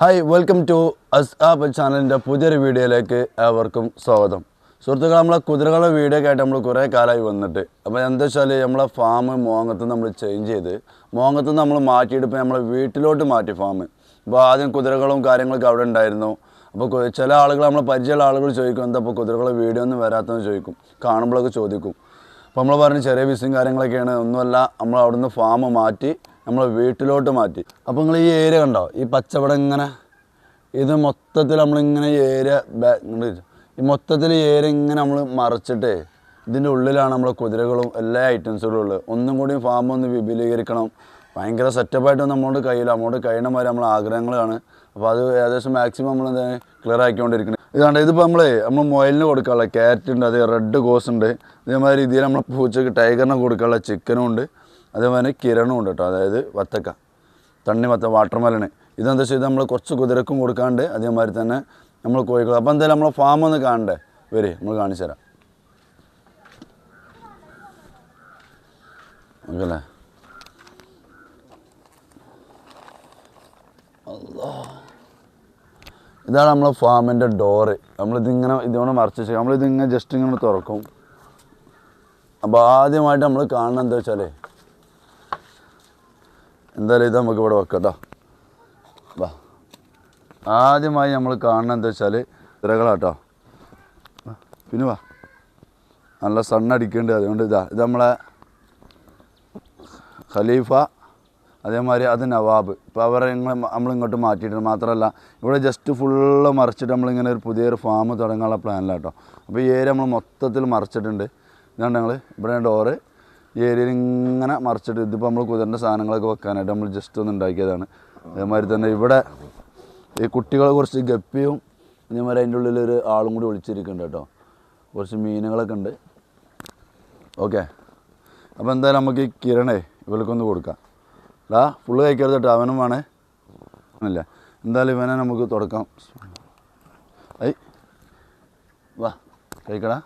Hi welcome to us app ചാനലിന്റെ പുതിയൊരു വീഡിയോയിലേക്ക് ഏവർക്കും സ്വാഗതം. സുഹൃത്തുക്കൾ നമ്മളെ കുതിരകളുടെ വീഡിയോ ആയിട്ട് നമ്മൾ കുറേ കാലമായി വന്നിട്ട്. അപ്പോൾ എന്താ വെച്ചാൽ നമ്മളെ ഫാം മോങ്ങത്ത് നമ്മൾ ചേഞ്ച് ചെയ്ത് മോങ്ങത്ത് നമ്മൾ മാറ്റിയിട്ട് ഇപ്പോൾ നമ്മളെ വീട്ടിലോട്ട് മാറ്റി ഫാം അപ്പോൾ ആദ്യം കുതിരകളും കാര്യങ്ങളൊക്കെ അവിടെ ഉണ്ടായിരുന്നു. അപ്പോൾ ചില ആളുകൾ നമ്മളെ പരിചയമുള്ള ആളുകൾ ചോദിക്കും എന്താ അപ്പോൾ കുതിരകളുടെ വീഡിയോ ഒന്നും വരാത്തതെന്ന് ചോദിക്കും? കാണുമ്പോഴൊക്കെ ചോദിക്കും. അപ്പോൾ നമ്മൾ പറഞ്ഞ് ചെറിയ ബിസിനും കാര്യങ്ങളൊക്കെയാണ്. ഒന്നുമല്ല നമ്മൾ അവിടുന്ന് ഫാം മാറ്റി നമ്മൾ വീട്ടിലോട്ട് മാറ്റി. അപ്പോൾ നിങ്ങൾ ഈ ഏരിയ കണ്ടോ? ഈ പച്ചവടം ഇങ്ങനെ ഇത് മൊത്തത്തിൽ നമ്മളിങ്ങനെ ഈ ഏരിയ ഈ മൊത്തത്തിൽ ഈ ഏരിയ ഇങ്ങനെ നമ്മൾ മറച്ചിട്ട് ഇതിന്റെ ഉള്ളിലാണ് നമ്മളെ കുതിരകളും എല്ലാ ഐറ്റംസുകളും ഉള്ളത്. ഒന്നും കൂടി ഫാം ഒന്ന് വിപുലീകരിക്കണം. ഭയങ്കര സെറ്റപ്പായിട്ട് നമ്മളോട് കഴിയില്ല. നമ്മളോട് കഴിയണ മാതിരി നമ്മളെ ആഗ്രഹങ്ങളാണ്. അപ്പോൾ അത് ഏകദേശം മാക്സിമം നമ്മൾ എന്താ ക്ലിയർ ആക്കിക്കൊണ്ടിരിക്കുന്നത് ഇതാണ്ട് ഇതിപ്പോൾ നമ്മൾ നമ്മൾ മൊയലിന് കൊടുക്കാനുള്ള ക്യാരറ്റ് ഉണ്ട് അതേ റെഡ് കോസ് ഉണ്ട്. ഇതേമാതിരി രീതിയിൽ നമ്മൾ പൂച്ചക്ക് ടൈഗറിന് കൊടുക്കാനുള്ള ചിക്കനും ഉണ്ട്. അതേമാതിരി കിരണും ഉണ്ട് കേട്ടോ. അതായത് വത്തക്ക. തണ്ണിമത്ത വാട്ടർമെലണ് ഇതെന്താ ചെയ്ത്? നമ്മൾ കുറച്ച് കുതിരക്കും കൊടുക്കാണ്ട് അതേമാതിരി തന്നെ നമ്മൾ കോഴിക്കോട് അപ്പോൾ എന്തായാലും നമ്മളെ ഫാം ഒന്ന് കാണണ്ടേ? വരെ നമ്മൾ കാണിച്ചു തരാം. ഓക്കല്ലേ ഇതാണ് നമ്മളെ ഫാമിന്റെ ഡോറ് നമ്മളിതിങ്ങനെ ഇതുകൊണ്ട് മറച്ച് വെച്ചാൽ നമ്മളിതിങ്ങനെ ജസ്റ്റ് ഇങ്ങനെ തുറക്കും. അപ്പോൾ ആദ്യമായിട്ട് നമ്മൾ കാണുന്നത് എന്താ വെച്ചാലേ എന്തായാലും ഇത് നമുക്ക് ഇവിടെ വെക്കാം കേട്ടോ വാ ആദ്യമായി നമ്മൾ കാണുന്നത് എന്താ വെച്ചാൽ തിരകളാട്ടോ പിന്നെ വാ. നല്ല സണ്ണടിക്കുന്നുണ്ട് അതുകൊണ്ട് ഇതാ ഇത് നമ്മളെ ഖലീഫ അതേമാതിരി അത് നവാബ്. ഇപ്പോൾ അവരെ ഞങ്ങൾ നമ്മളിങ്ങോട്ട് മാറ്റിയിട്ടുണ്ട്. മാത്രമല്ല ഇവിടെ ജസ്റ്റ് ഫുള്ള് മറിച്ചിട്ട് നമ്മളിങ്ങനെ ഒരു പുതിയൊരു ഫാം തുടങ്ങാനുള്ള പ്ലാനിലാട്ടോ അപ്പോൾ ഈ ഏരിയ നമ്മൾ മൊത്തത്തിൽ മറിച്ചിട്ടുണ്ട്. ഇതാണ് ഞങ്ങൾ ഇവിടെ ഡോറ് ഈ ഏരിയയിൽ ഇങ്ങനെ മറിച്ചിട്ട് ഇതിപ്പോൾ നമ്മൾ കുതിരന്റെ സാധനങ്ങളൊക്കെ വെക്കാനായിട്ട് നമ്മൾ ജസ്റ്റ് ഒന്ന് ഉണ്ടാക്കിയതാണ്. അതേമാതിരി തന്നെ ഇവിടെ ഈ കുട്ടികളെ കുറച്ച് ഗപ്പിയും അതേമാതിരി അതിന്റെ ഉള്ളിൽ ഒരു ആളും കൂടി ഒളിച്ചിരിക്കുന്നുണ്ട് കേട്ടോ. കുറച്ച് മീനുകളൊക്കെ ഉണ്ട്. ഓക്കെ. അപ്പോൾ എന്തായാലും നമുക്ക് ഈ കിരണേ ഇവൾക്കൊന്ന് കൊടുക്കാം. ഡാ ഫുള്ള് കഴിക്കരുത് കേട്ടോ അവനും വേണേ. അല്ല എന്തായാലും ഇവനെ നമുക്ക് തുടക്കാം. ഐ വാ കഴിക്കടാ.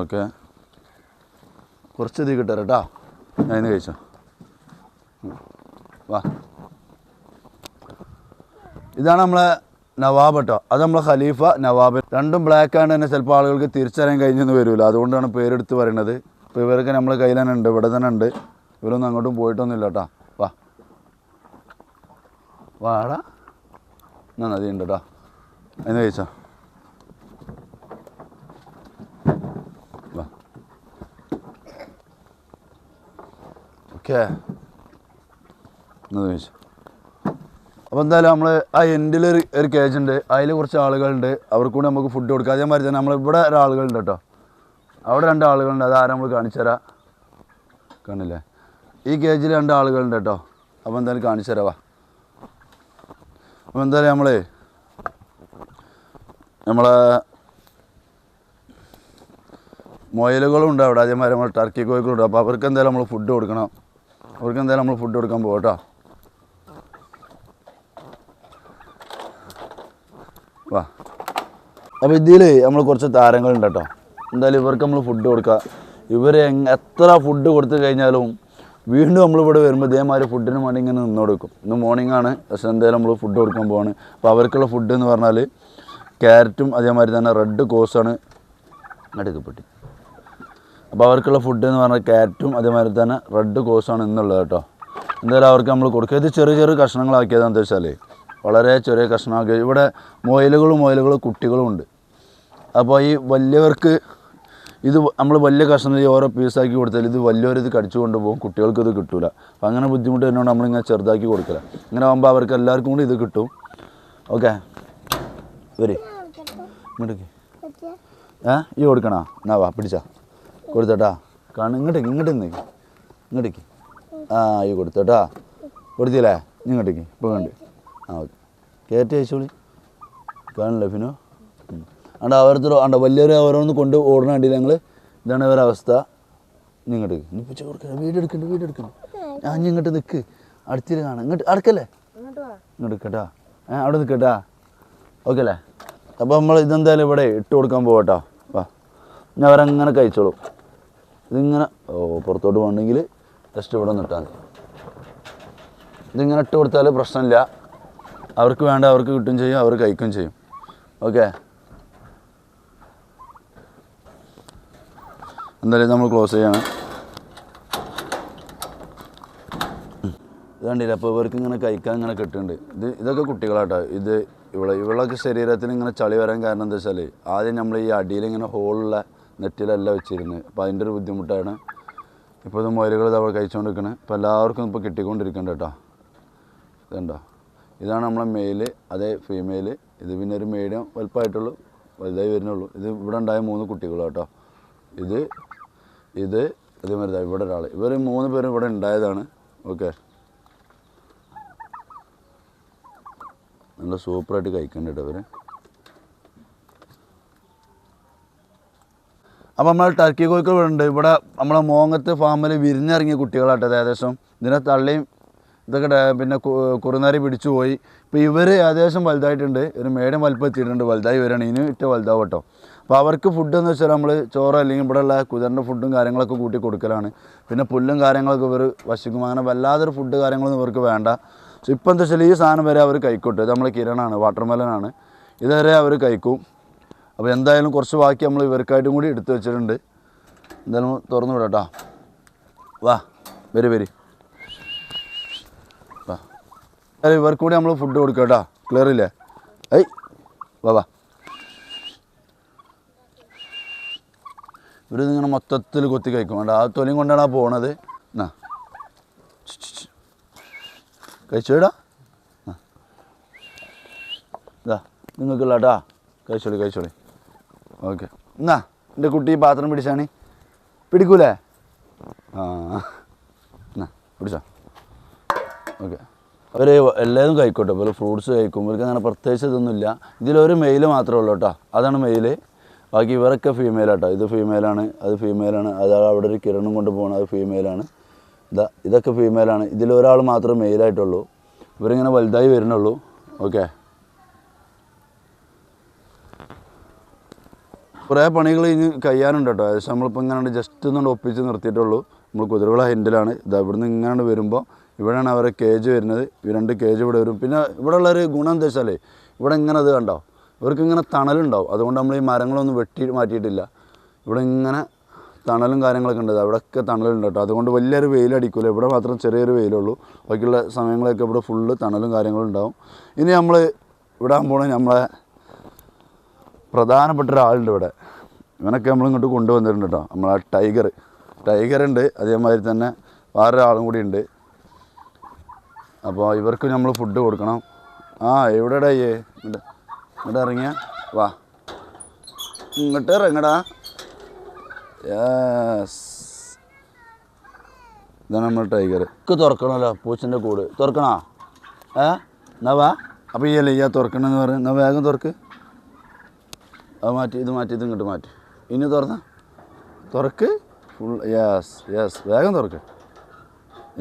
ഓക്കെ. കുറച്ച് ഇത് കിട്ടാറ് കേട്ടോ. ഞാൻ ഇന്ന് കഴിച്ചോ. വാ. ഇതാണ് നമ്മളെ നവാബ് കേട്ടോ അത് നമ്മളെ ഖലീഫ നവാബ്. രണ്ടും ബ്ലാക്ക് ആണ് തന്നെ ചിലപ്പോൾ ആളുകൾക്ക് തിരിച്ചറിയാൻ കഴിഞ്ഞെന്ന് വരില്ല അതുകൊണ്ടാണ് പേരെടുത്ത് പറയുന്നത് ഇപ്പോൾ ഇവരൊക്കെ നമ്മളെ കയ്യിൽ തന്നെ ഉണ്ട്. ഇവിടെ തന്നെ ഉണ്ട്. ഇവരൊന്നും അങ്ങോട്ടും പോയിട്ടൊന്നുമില്ല കേട്ടോ. വാ. വാടാ. എന്നാ ഉണ്ട് കേട്ടോ അതിന് കഴിച്ചോ. എന്നാ ചോദിച്ചു. അപ്പോൾ എന്തായാലും നമ്മൾ ആ എൻഡിൽ ഒരു കേജ് ഉണ്ട്. അതിൽ കുറച്ച് ആളുകളുണ്ട്. അവർക്ക് കൂടി നമുക്ക് ഫുഡ് കൊടുക്കുക അതേമാതിരി തന്നെ നമ്മളിവിടെ ഒരാളുകളുണ്ട് കേട്ടോ. അവിടെ രണ്ട് ആളുകളുണ്ട്. അത് ആരാ നമ്മൾ കാണിച്ചു തരാം. കാണില്ലേ ഈ കേജിൽ രണ്ട് ആളുകളുണ്ട് കേട്ടോ. അപ്പോൾ എന്തായാലും കാണിച്ചു തരാവാ അപ്പോൾ എന്തായാലും നമ്മളേ നമ്മളെ മുയലുകളും ഉണ്ട് അവിടെ. അതേമാതിരി നമ്മൾ ടർക്കി കോഴികളുണ്ട് അപ്പോൾ അവർക്ക് എന്തായാലും നമ്മൾ ഫുഡ് കൊടുക്കണം. അവർക്ക് എന്തായാലും നമ്മൾ ഫുഡ് കൊടുക്കാൻ പോകട്ടോ കേട്ടോ. വാ. അപ്പോൾ ഇതിൽ നമ്മൾ കുറച്ച് താരങ്ങളുണ്ട് കേട്ടോ. എന്തായാലും ഇവർക്ക് നമ്മൾ ഫുഡ് കൊടുക്കുക ഇവർ എത്ര ഫുഡ് കൊടുത്തു കഴിഞ്ഞാലും വീണ്ടും നമ്മളിവിടെ വരുമ്പോൾ ഇതേമാതിരി ഫുഡിന് വേണ്ടി ഇങ്ങനെ നിന്ന് കൊടുക്കും ഇന്ന് മോർണിംഗ് ആണ് പക്ഷേ എന്തായാലും നമ്മൾ ഫുഡ് കൊടുക്കാൻ പോവാണ്. അപ്പോൾ അവർക്കുള്ള ഫുഡ് എന്ന് പറഞ്ഞാൽ ക്യാരറ്റും അതേമാതിരി തന്നെ റെഡ് കോസാണ് എടുക്കപ്പെട്ടി അപ്പോൾ അവർക്കുള്ള ഫുഡ് എന്ന് പറഞ്ഞാൽ ക്യാറ്റും അതേമാതിരി തന്നെ റെഡ് കോസാണ് ഇന്നുള്ളത് കേട്ടോ. എന്തായാലും അവർക്ക് നമ്മൾ കൊടുക്കുക. ഇത് ചെറിയ ചെറിയ കഷ്ണങ്ങളാക്കിയതാണെന്ന് വെച്ചാൽ വളരെ ചെറിയ കഷ്ണമാക്കി. ഇവിടെ മൊയലുകളും മൊയലുകളും കുട്ടികളും ഉണ്ട്. അപ്പോൾ ഈ വലിയവർക്ക് ഇത് നമ്മൾ വലിയ കഷ്ണം ഈ ഓരോ പീസാക്കി കൊടുത്താൽ ഇത് വലിയവരിത് കടിച്ചു കൊണ്ടുപോകും. കുട്ടികൾക്ക് ഇത് കിട്ടില്ല അപ്പോൾ അങ്ങനെ ബുദ്ധിമുട്ട് വരുന്നതുകൊണ്ട് നമ്മളിങ്ങനെ ചെറുതാക്കി കൊടുക്കില്ല ഇങ്ങനെ ആകുമ്പോൾ അവർക്ക് എല്ലാവർക്കും കൂടി ഇത് കിട്ടും. ഓക്കെ. വരി. ഇങ്ങോട്ടേക്ക്. ഏ? ഈ കൊടുക്കണോ? എന്നാ വാ പിടിച്ചാ. കൊടുത്തട്ടാ. കാണും ഇങ്ങോട്ടേക്ക് ഇങ്ങോട്ട് നിന്നേക്ക് ഇങ്ങോട്ടേക്ക് ആ ഈ കൊടുത്തോട്ടാ. കൊടുത്തില്ലേ? ഇങ്ങോട്ടേക്ക് ഇപ്പോൾ കണ്ട്. ആ ഓക്കെ. കയറ്റി അയച്ചോളി കാണില്ല ഫിനോ? അണ്ട അവരത്തോ അണ്ട വലിയൊരു ഓരോന്ന് കൊണ്ട് ഓടണ കണ്ടില്ല ഞങ്ങൾ ഇതാണ് ഇവരുടെ അവസ്ഥ. ഇങ്ങോട്ട് ഇനിയിപ്പോൾ ചോർക്ക വീട് എടുക്കണ്ട വീട് എടുക്കണ്ട. ഞാൻ ഇങ്ങോട്ട് നിൽക്ക് അടുത്തിട്ട് കാണാം. ഇങ്ങോട്ട് അടക്കല്ലേ? ഇങ്ങോട്ട് കേട്ടാ ഏ അവിടെ നിൽക്കട്ടാ ഓക്കെ അല്ലേ അപ്പോൾ നമ്മൾ ഇതെന്തായാലും ഇവിടെ ഇട്ട് കൊടുക്കാൻ പോകട്ടോ വാ. ഞാൻ അവരങ്ങനെ കഴിച്ചോളും. ഇതിങ്ങനെ ഓ പുറത്തോട്ട് പോകണമെങ്കിൽ ജസ്റ്റ് ഇവിടെ നിട്ടാൽ മതി. ഇതിങ്ങനെ ഇട്ട് കൊടുത്താൽ പ്രശ്നമില്ല. അവർക്ക് വേണ്ട അവർക്ക് കിട്ടും ചെയ്യും അവർ കഴിക്കും ചെയ്യും. ഓക്കെ എന്തായാലും നമ്മൾ ക്ലോസ് ചെയ്യണം. ഇത് കണ്ടില്ല അപ്പോൾ ഇവർക്ക് ഇങ്ങനെ കഴിക്കാൻ ഇങ്ങനെ കിട്ടുന്നുണ്ട്. ഇത് ഇതൊക്കെ കുട്ടികളാട്ടോ. ഇത് ഇവിടെ ഇവളൊക്കെ ശരീരത്തിന് ഇങ്ങനെ ചളി വരാൻ കാരണം എന്താ വെച്ചാൽ ആദ്യം നമ്മൾ ഈ അടിയിൽ ഇങ്ങനെ ഹോളുള്ള നെറ്റിലല്ല വെച്ചിരുന്നത്. അപ്പോൾ അതിന്റെ ഒരു ബുദ്ധിമുട്ടാണ്. ഇപ്പോൾ ഇത് മുയലുകൾ ഇതവൾ കഴിച്ചുകൊണ്ടിരിക്കുന്നത് ഇപ്പോൾ എല്ലാവർക്കും ഇപ്പോൾ കിട്ടിക്കൊണ്ടിരിക്കുന്നുണ്ട് കേട്ടോ. ഇതുണ്ടോ? ഇതാണ് നമ്മളെ മെയിൽ അതേ ഫീമെയിൽ ഇത് പിന്നെ ഒരു മീഡിയം വലുപ്പമായിട്ടുള്ളൂ. വലുതായി വരുന്നുള്ളൂ. ഇത് ഇവിടെ ഉണ്ടായ മൂന്ന് കുട്ടികളാണ് കേട്ടോ. ഇത് ഇത് ഇതേമാതിരി ഇവിടെ ഒരാൾ. ഇവർ മൂന്ന് പേരും ഇവിടെ ഉണ്ടായതാണ്. ഓക്കെ. നല്ല സൂപ്പറായിട്ട് കഴിക്കുന്നുണ്ട് ഇവർ അപ്പോൾ നമ്മൾ ടർക്കി കോഴിക്കൾ ഇവിടെ ഇവിടെ നമ്മളെ മോങ്ങത്ത് ഫാമിൽ വിരിഞ്ഞിറങ്ങിയ കുട്ടികളാട്ടോ ഇത് ഏകദേശം. ഇതിനെ തള്ളിയും ഇതൊക്കെ പിന്നെ കുറുനാരി പിടിച്ചു പോയി. ഇപ്പോൾ ഇവർ ഏകദേശം വലുതായിട്ടുണ്ട്. ഒരു മേടം വലുപ്പം എത്തിയിട്ടുണ്ട് വലുതായി വരികയാണ് ഇനി ഇട്ട് വലുതാവും കേട്ടോ. അപ്പോൾ അവർക്ക് ഫുഡ് എന്ന് വെച്ചാൽ നമ്മൾ ചോറ് അല്ലെങ്കിൽ ഇവിടെയുള്ള കുതിരന്റെ ഫുഡും കാര്യങ്ങളൊക്കെ കൂട്ടി കൊടുക്കലാണ്. പിന്നെ പുല്ലും കാര്യങ്ങളൊക്കെ ഇവർ വശിക്കും അങ്ങനെ വല്ലാതൊരു ഫുഡ് കാര്യങ്ങളൊന്നും ഇവർക്ക് വേണ്ട. സോ ഇപ്പം എന്താ വെച്ചാൽ ഈ സാധനം വരെ അവർ കഴിക്കോട്ടെ ഇത് നമ്മളെ കിരണാണ് വാട്ടർമെലനാണ് ഇതുവരെ അവർ കഴിക്കും അപ്പോൾ എന്തായാലും കുറച്ച് ബാക്കി നമ്മൾ ഇവർക്കായിട്ടും കൂടി എടുത്തു വെച്ചിട്ടുണ്ട്. എന്തായാലും തുറന്നു വിടാം വാ വരി വരി. വാ. ഇവർക്ക് കൂടി നമ്മൾ ഫുഡ് കൊടുക്കാം കേട്ടോ ക്ലിയർ ഇല്ലേ? ഐ വാ വാ. ഇവരിതിങ്ങനെ മൊത്തത്തിൽ കൊത്തി കഴിക്കും. വേണ്ട ആ തൊലിയും കൊണ്ടാണ് ആ പോണത്. എന്നാ കഴിച്ചോടാ ഇതാ നിങ്ങൾക്കുള്ള കഴിച്ചോളി കഴിച്ചോളി. ഓക്കെ. എന്നാ എന്റെ കുട്ടി പാത്രം പിടിച്ചാണ്? പിടിക്കൂലേ? ആ എന്നാ പിടിച്ചോ. ഓക്കെ. അവർ എല്ലാവരും കഴിക്കോട്ടെ. പോലെ ഫ്രൂട്ട്സ് കഴിക്കും. ഇവർക്ക് അങ്ങനെ പ്രത്യേകിച്ച് ഇതൊന്നുമില്ല. ഇതിലൊരു മെയിൽ മാത്രമേ ഉള്ളൂ കേട്ടോ. അതാണ് മെയിൽ ബാക്കി ഇവരൊക്കെ ഫീമെയിലാട്ടോ ഇത് ഫീമെയിലാണ് അത് ഫീമെയിലാണ് അത് അവിടെ ഒരു കിരണം കൊണ്ട് പോകണം അത് ഫീമെയിലാണ് ഇതാ ഇതൊക്കെ ഫീമെയിലാണ് ഇതിലൊരാൾ മാത്രമേ മെയിലായിട്ടുള്ളൂ ഇവരിങ്ങനെ വലുതായി വരുന്നുള്ളൂ. ഓക്കെ. കുറേ പണികൾ ഇനി കഴിയാനുണ്ട് കേട്ടോ. ഏകദേശം നമ്മളിപ്പോൾ ഇങ്ങനെ ജസ്റ്റ് ഒന്നുകൊണ്ട് ഒപ്പിച്ച് നിർത്തിയിട്ടുള്ളൂ നമ്മൾ കുതിരകളെ ഹിൻഡിലാണ്. ഇത് ഇവിടുന്ന് ഇങ്ങനെ വരുമ്പോൾ ഇവിടെയാണ് അവരെ കേജ് വരുന്നത്. ഈ രണ്ട് കേജ് ഇവിടെ വരും. പിന്നെ ഇവിടെ ഉള്ളൊരു ഗുണം എന്താ വെച്ചാൽ ഇവിടെ ഇങ്ങനെ അത് കണ്ടോ? ഇവർക്ക് ഇങ്ങനെ തണലുണ്ടാവും. അതുകൊണ്ട് നമ്മൾ ഈ മരങ്ങളൊന്നും വെട്ടി മാറ്റിയിട്ടില്ല. ഇവിടെ ഇങ്ങനെ തണലും കാര്യങ്ങളൊക്കെ ഉണ്ട്. അവിടെയൊക്കെ തണലുണ്ട് കേട്ടോ. അതുകൊണ്ട് വലിയൊരു വെയിലടിക്കില്ല ഇവിടെ മാത്രം ചെറിയൊരു വെയിലുള്ളൂ. ബാക്കിയുള്ള സമയങ്ങളൊക്കെ ഇവിടെ ഫുള്ള് തണലും കാര്യങ്ങളും ഉണ്ടാവും. ഇനി നമ്മൾ വിടാൻ പോണത് നമ്മളെ പ്രധാനപ്പെട്ട ഒരാളുണ്ട് ഇവിടെ. ഇവനൊക്കെ നമ്മളിങ്ങോട്ട് കൊണ്ടുവന്നിട്ടുണ്ട് കേട്ടോ നമ്മളെ ടൈഗർ. ടൈഗർ ഉണ്ട് അതേമാതിരി തന്നെ വേറൊരാളും കൂടി ഉണ്ട്. അപ്പോൾ ഇവർക്ക് നമ്മൾ ഫുഡ് കൊടുക്കണം. ആ എവിടെടാ അയ്യേ ഇങ്ങോട്ട് ഇങ്ങോട്ട് ഇറങ്ങിയ? വാ. ഇങ്ങോട്ട് ഇറങ്ങടാ. യെസ് ഇതാണ് നമ്മൾ ടൈഗർ. ഇക്ക് തുറക്കണമല്ലോ പൂച്ചന്റെ കൂട്. തുറക്കണോ? ഏ? എന്നാ വാ. അപ്പോൾ ഈ അല്ലേ ഈ തുറക്കണമെന്ന് പറയും എന്നാ വേഗം തുറക്ക്. അത് മാറ്റി ഇത് മാറ്റി ഇത് ഇങ്ങോട്ട് മാറ്റി. ഇനി തുറന്ന? തുറക്ക്. ഫുൾ യെസ് യെസ് വേഗം തുറക്ക്.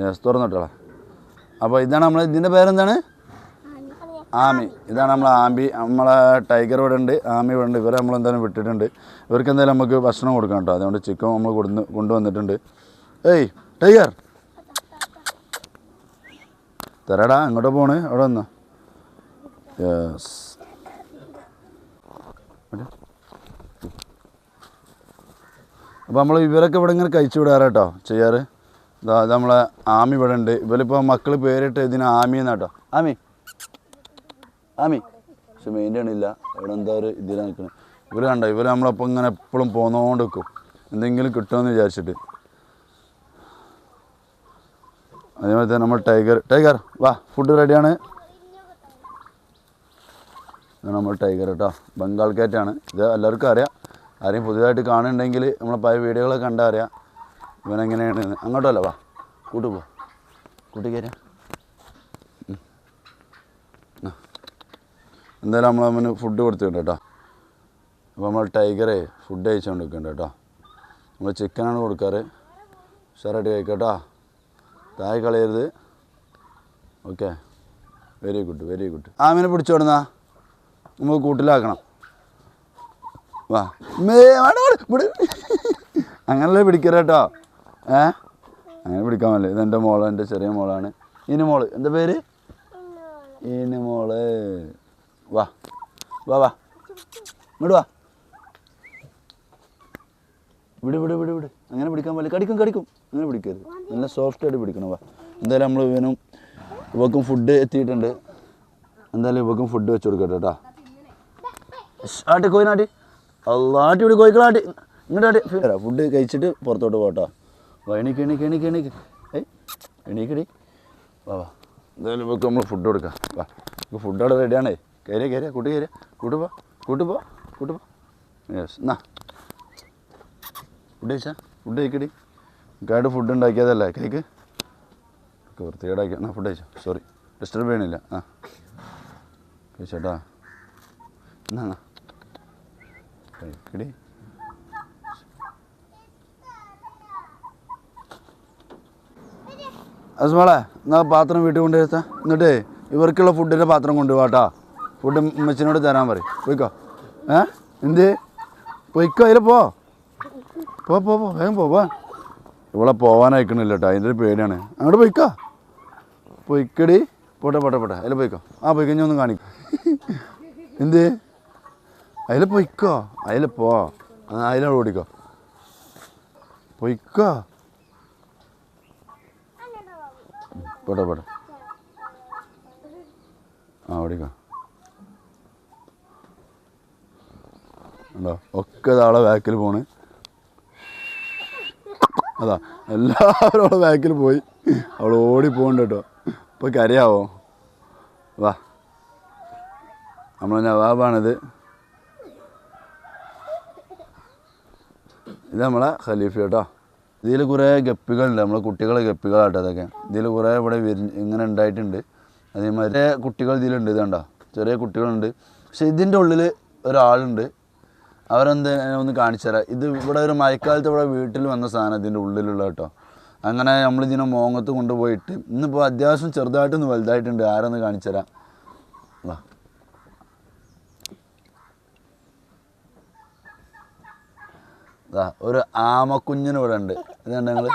യെസ് തുറന്നിട്ടോളാം അപ്പോൾ ഇതാണ് നമ്മൾ ഇതിന്റെ പേരെന്താണ്? ആമി. ഇതാണ് നമ്മൾ ആമ്പി നമ്മളെ ടൈഗർ ഇവിടെ ഉണ്ട് ആമി ഇവിടെ ഉണ്ട്. ഇവരെ നമ്മൾ എന്തായാലും വിട്ടിട്ടുണ്ട്. ഇവർക്ക് എന്തായാലും നമുക്ക് ഭക്ഷണം കൊടുക്കണം കേട്ടോ. അതുകൊണ്ട് ചിക്കൻ നമ്മൾ കൊടുന്ന് കൊണ്ടുവന്നിട്ടുണ്ട്. ഏയ് ടൈഗർ. തരാടാ അങ്ങോട്ട് പോണ്. അവിടെ വന്നോ. യെസ് അപ്പോൾ നമ്മൾ ഇവരൊക്കെ ഇവിടെ ഇങ്ങനെ കഴിച്ചു വിടാറ് കേട്ടോ ചെയ്യാറ്. ഇതാ നമ്മളെ ആമി ഇവിടെ ഉണ്ട്. ഇവരിപ്പോൾ മക്കൾ പേരിട്ട് ഇതിന് ആമി എന്നാട്ടോ ആമി. ആമി. പക്ഷെ മെയിന്റെ ആണില്ല ഇവിടെ എന്താ ഒരു ഇതിലാണ് നിൽക്കുന്നത് ഇവർ കണ്ടോ ഇവർ നമ്മളപ്പോൾ ഇങ്ങനെ എപ്പോഴും പോന്നോണ്ട് നിൽക്കും എന്തെങ്കിലും കിട്ടുമെന്ന് വിചാരിച്ചിട്ട്. അതേപോലെ തന്നെ നമ്മൾ ടൈഗർ ടൈഗർ വാ ഫുഡ് റെഡിയാണ് നമ്മൾ ടൈഗർ കേട്ടോ ബംഗാൾ കാറ്റാണ് ഇത് എല്ലാവർക്കും അറിയാം. ആരെയും പുതിയതായിട്ട് കാണുന്നുണ്ടെങ്കിൽ നമ്മളെ പഴയ വീഡിയോകളൊക്കെ കണ്ടാൽ അറിയാം. ഇവനെങ്ങനെയാണ്. അങ്ങോട്ടല്ല വാ. കൂട്ടു പോ. കൂട്ടി കയറ്റാ എന്തായാലും നമ്മൾ അവന് ഫുഡ് കൊടുത്തിട്ടുണ്ട് കേട്ടോ. അപ്പോൾ നമ്മൾ ടൈഗറെ ഫുഡ് അയച്ചു നിൽക്കുന്നുണ്ട് കേട്ടോ. നമ്മൾ ചിക്കനാണ് കൊടുക്കാറ്. ഉഷാറായിട്ട് കഴിക്കട്ടോ താഴെ കളയരുത്. Okay very good very good ആമിനെ പിടിച്ചോടുന്ന നമുക്ക് കൂട്ടിലാക്കണം. വാ. അങ്ങനല്ലേ പിടിക്കരട്ടോ ഏ? അങ്ങനെ പിടിക്കാൻ പറ്റില്ല. ഇതെന്റെ മോൾ എന്റെ ചെറിയ മോളാണ്. ഇനി മോൾ എന്താ പേര്? ഇനി മോൾ വാ. വാ വാ. ഇങ്ങോട്ട് വാ. വിട് വിട് വിട് വിട്. അങ്ങനെ പിടിക്കാൻ പറ്റില്ല. കടിക്കും കടിക്കും. അങ്ങനെ പിടിക്കരുത്. നല്ല സോഫ്റ്റ് ആയിട്ട് പിടിക്കണം വാ. എന്തായാലും നമ്മൾ ഇവനും ഇവക്കും ഫുഡ് എത്തിയിട്ടുണ്ട്. എന്തായാലും ഇവക്കും ഫുഡ് വെച്ച് കൊടുക്കട്ടെ കേട്ടോ. ആട്ടി കോയിനാട്ടി അള്ളാട്ടി ഇവിടെ കോഴിക്കളാട്ടി ഇങ്ങോട്ടാട്ടി ഫുഡ് കഴിച്ചിട്ട് പുറത്തോട്ട് പോട്ടോ. എണീക്ക് എണീക്ക് എണീക്ക് എണീക്ക്. ഏയ് എണീക്കടി വാ വാ. എന്തായാലും ഇപ്പോൾ നമ്മൾ ഫുഡ് കൊടുക്കാം. വാ ഇപ്പോൾ ഫുഡ് അവിടെ റെഡിയാണേ കയറിയ കയറിയ കൂട്ടി കയറിയ കൂട്ടുപോ കൂട്ടുപോ കൂട്ടുപോ യെസ് എന്നാ ഫുഡ് കഴിച്ചാ? ഫുഡ് കഴിക്കടി. കാട് ഫുഡ് ഉണ്ടാക്കിയതല്ലേ? കേക്ക്? വൃത്തികേടാക്കി. എന്നാ ഫുഡ് കഴിച്ചോ? സോറി ഡിസ്റ്റർബ് ചെയ്യണില്ല. ആ. കഴിച്ചോട്ടാ. എന്നാ എന്നാ കഴിക്കടി അസ്മോളെ എന്നാ പാത്രം വീട്ടിൽ കൊണ്ടുവരുത്താ? എന്നിട്ട് ഇവർക്കുള്ള ഫുഡിന്റെ പാത്രം കൊണ്ടുപോകാട്ടാ ഫുഡ് മെച്ചിനോട് തരാൻ പറയും. പോയിക്കോ. ഏ? എന്ത്? പോയിക്കോ അതിൽ പോ. പോ പോ പോ. വേഗം പോ ഇവിടെ പോവാനായിക്കണില്ല കേട്ടോ അതിന്റെ ഒരു പേടിയാണ്. അങ്ങോട്ട് പോയിക്കോ. പോയിക്കടി. പോട്ടെ പോട്ടെ പോട്ടെ. അതിൽ പോയിക്കോ. ആ പോയിക്കോ ഞാൻ കാണിക്കും. എന്ത്? അതിൽ പോയിക്കോ അതിൽ പോ അതിലോട് ഓടിക്കോ പോയിക്കോ പോട്ടെ പോട്ടെ ആ ഓടിക്കോ ഉണ്ടോ ഒക്കെ ആളെ ബാക്കിൽ പോണ്. അതാ എല്ലാവരും അവളെ ബാക്കിൽ പോയി. അവൾ ഓടി പോകണ്ട കേട്ടോ. ഇപ്പൊ കരയാവോ? വാ. നമ്മളെ നവാബാണിത്. ഇത് നമ്മളെ ഖലീഫ കേട്ടോ ഇതിൽ കുറേ ഗപ്പികളുണ്ട്. നമ്മളെ കുട്ടികളെ ഗപ്പികളാട്ടോ അതൊക്കെ ഇതിൽ കുറേ ഇവിടെ വിരി ഇങ്ങനെ ഉണ്ടായിട്ടുണ്ട്. അതേമാതിരി കുട്ടികൾ ഇതിലുണ്ട്. കണ്ടോ? ചെറിയ കുട്ടികളുണ്ട്. പക്ഷെ ഇതിന്റെ ഉള്ളിൽ ഒരാളുണ്ട്. അവരെന്ത് ഒന്ന് കാണിച്ചു തരാം. ഇത് ഇവിടെ ഒരു മഴക്കാലത്ത് ഇവിടെ വീട്ടിൽ വന്ന സാധനം ഇതിന്റെ ഉള്ളിലുള്ള കേട്ടോ. അങ്ങനെ നമ്മൾ ഇതിനെ മോങ്ങത്ത് കൊണ്ടുപോയിട്ട് ഇന്നിപ്പോൾ അത്യാവശ്യം ചെറുതായിട്ടൊന്ന് വലുതായിട്ടുണ്ട്. ആരൊന്ന് കാണിച്ചു തരാം. വാ. ഒരു ആമക്കുഞ്ഞിന് ഇവിടെ ഉണ്ട്. ഇതുണ്ട് ഞങ്ങൾ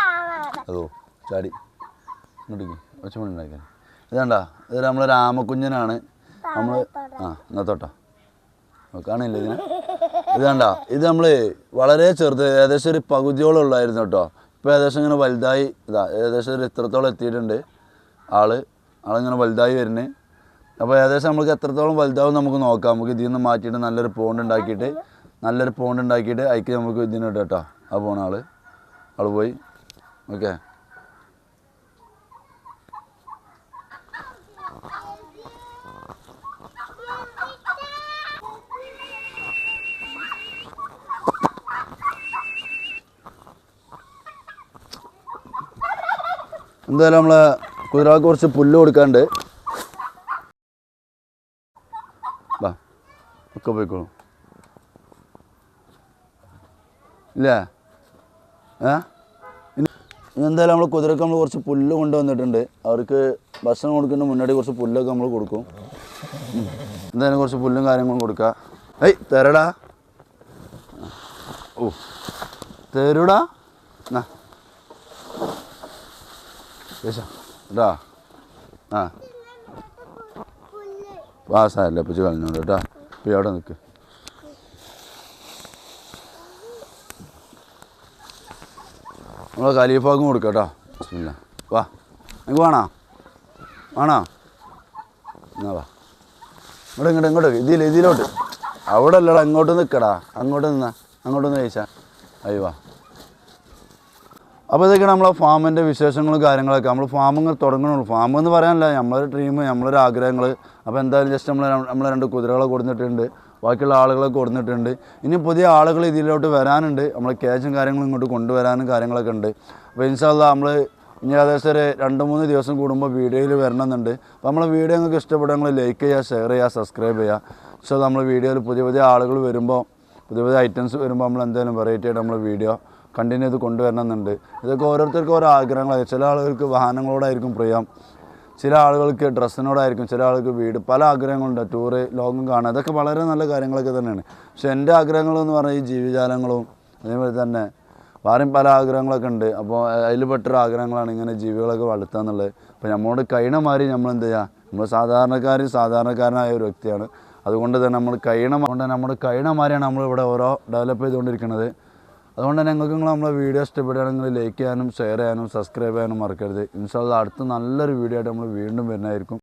അതോ ചാടി. ഇങ്ങോട്ടേക്ക് ഒച്ചമണി ഉണ്ടാക്കാൻ. ഇതാണ്ടാ ഇത് നമ്മളൊരു ആമക്കുഞ്ഞനാണ്. നമ്മൾ ആ എന്നാത്തോട്ടാ കാണില്ല ഇതിനെ? ഇതാണ്ട ഇത് നമ്മൾ വളരെ ചെറുത് ഏകദേശം ഒരു പകുതിയോളം ഉള്ളായിരുന്നു കേട്ടോ. ഇപ്പോൾ ഏകദേശം ഇങ്ങനെ വലുതായി ഇതാ ഏകദേശം ഒരു ഇത്രത്തോളം എത്തിയിട്ടുണ്ട് ആൾ. ആളിങ്ങനെ വലുതായി വരുന്നത് അപ്പോൾ ഏകദേശം നമുക്ക് എത്രത്തോളം വലുതാവും നമുക്ക് നോക്കാം. നമുക്ക് ഇതിൽ നിന്ന് മാറ്റിയിട്ട് നല്ലൊരു പോണ്ട് ഉണ്ടാക്കിയിട്ട് നല്ലൊരു പോണ്ട് ഉണ്ടാക്കിയിട്ട് അയക്ക് നമുക്ക് ഇതിനിട്ട് കേട്ടോ. ആ പോണ ആൾ. ആൾ പോയി. ഓക്കെ എന്തായാലും നമ്മളെ കുതിരക്ക് കുറച്ച് പുല്ല് കൊടുക്കാണ്ട് ഒക്കെ പോയിക്കോളൂ. ഇല്ലേ? ഏ? ഇനി എന്തായാലും നമ്മൾ കുതിരക്ക് നമ്മൾ കുറച്ച് പുല്ല് കൊണ്ടുവന്നിട്ടുണ്ട്. അവർക്ക് ഭക്ഷണം കൊടുക്കുന്ന മുന്നാടി കുറച്ച് പുല്ലൊക്കെ നമ്മൾ കൊടുക്കും. എന്തായാലും കുറച്ച് പുല്ലും കാര്യങ്ങളും കൊടുക്കുക ഏയ് തരടാ. ഓ തരൂടാ. എന്നാ ആ. പാസ്സായല്ലേ പിച്ച് കളഞ്ഞോണ്ട് കേട്ടോ ഇപ്പം അവിടെ നിൽക്ക് നമ്മളെ ഖലീഫാക്കും കൊടുക്കാം കേട്ടോ. വാ. നിങ്ങൾക്ക് വേണോ? വേണോ? എന്നാ വാ. ഇങ്ങോട്ട് ഇങ്ങോട്ട് ഇങ്ങോട്ട് ഇതിൽ ഇതിലോട്ട്. അവിടെ അല്ലടാ അങ്ങോട്ട് നിൽക്കടാ അങ്ങോട്ട് നിന്നാ. അങ്ങോട്ട് നിന്ന് കഴിച്ചാ. അയ്യോ വാ. അപ്പോൾ ഇതൊക്കെയാണ് നമ്മളെ ഫാമിന്റെ വിശേഷങ്ങളും കാര്യങ്ങളൊക്കെ. നമ്മൾ ഫാമിങ് തുടങ്ങണുള്ളൂ. ഫാം എന്ന് പറയാനല്ല നമ്മളൊരു ഡ്രീം നമ്മളൊരു ആഗ്രഹങ്ങൾ അപ്പോൾ എന്തായാലും ജസ്റ്റ് നമ്മൾ നമ്മൾ രണ്ട് കുതിരകളെ കൊടുത്തിട്ടുണ്ട്. ബാക്കിയുള്ള ആളുകളെ കൊടുത്തിട്ടുണ്ട്. ഇനി പുതിയ ആളുകൾ ഇതിലോട്ട് വരാനുണ്ട്. നമ്മൾ ക്യാഷും കാര്യങ്ങളും ഇങ്ങോട്ട് കൊണ്ടുവരാനും കാര്യങ്ങളൊക്കെ ഉണ്ട്. അപ്പോൾ ഇൻഷാല്ല നമ്മൾ ഇനി ഏകദേശം ഒരു രണ്ട് മൂന്ന് ദിവസം കൂടുമ്പോൾ വീഡിയോയിൽ വരണമെന്നുണ്ട്. അപ്പോൾ നമ്മളെ വീഡിയോ നിങ്ങൾക്ക് ഇഷ്ടപ്പെടുക ലൈക്ക് ചെയ്യുക ഷെയർ ചെയ്യുക സബ്സ്ക്രൈബ് ചെയ്യുക. സോ നമ്മൾ വീഡിയോയിൽ പുതിയ പുതിയ ആളുകൾ വരുമ്പോൾ പുതിയ പുതിയ ഐറ്റംസ് വരുമ്പോൾ നമ്മൾ എന്തായാലും വെറൈറ്റി ആയിട്ട് നമ്മൾ വീഡിയോ കണ്ടിന്യൂ ചെയ്ത് കൊണ്ടുവരണമെന്നുണ്ട്. ഇതൊക്കെ ഓരോരുത്തർക്കും ഓരോ ആഗ്രഹങ്ങളായിരിക്കും ചില ആളുകൾക്ക് വാഹനങ്ങളോടായിരിക്കും പ്രിയം. ചില ആളുകൾക്ക് ഡ്രസ്സിനോടായിരിക്കും ചില ആൾക്ക് വീട് പല ആഗ്രഹങ്ങളുണ്ട് ടൂറ് ലോകം കാണുക അതൊക്കെ വളരെ നല്ല കാര്യങ്ങളൊക്കെ തന്നെയാണ്. പക്ഷെ എന്റെ ആഗ്രഹങ്ങളെന്ന് പറഞ്ഞാൽ ഈ ജീവജാലങ്ങളും അതേപോലെ തന്നെ വേറെയും പല ആഗ്രഹങ്ങളൊക്കെ ഉണ്ട്. അപ്പോൾ അതിൽ പെട്ടൊരു ആഗ്രഹങ്ങളാണ് ഇങ്ങനെ ജീവികളൊക്കെ വളർത്തുക എന്നുള്ളത്. അപ്പോൾ നമ്മളോട് കഴിയണ മാതിരി നമ്മൾ എന്ത് ചെയ്യുക? നമ്മൾ സാധാരണക്കാർ സാധാരണക്കാരനായ ഒരു വ്യക്തിയാണ്. അതുകൊണ്ട് തന്നെ നമ്മൾ കഴിയണ കൊണ്ട് തന്നെ നമ്മുടെ മാതിരിയാണ് നമ്മളിവിടെ ഓരോ ഡെവലപ്പ് ചെയ്തുകൊണ്ടിരിക്കുന്നത്. അതുകൊണ്ട് തന്നെ നിങ്ങൾക്ക് നിങ്ങൾ നമ്മളെ വീഡിയോ ഇഷ്ടപ്പെടുകയാണെങ്കിൽ ലൈക്ക് ചെയ്യാനും ഷെയർ ചെയ്യാനും സബ്സ്ക്രൈബ് ചെയ്യാനും മറക്കരുത്. ഇൻഷാല്ല അടുത്ത നല്ലൊരു വീഡിയോ ആയിട്ട് നമ്മൾ വീണ്ടും വരുന്നതായിരിക്കും.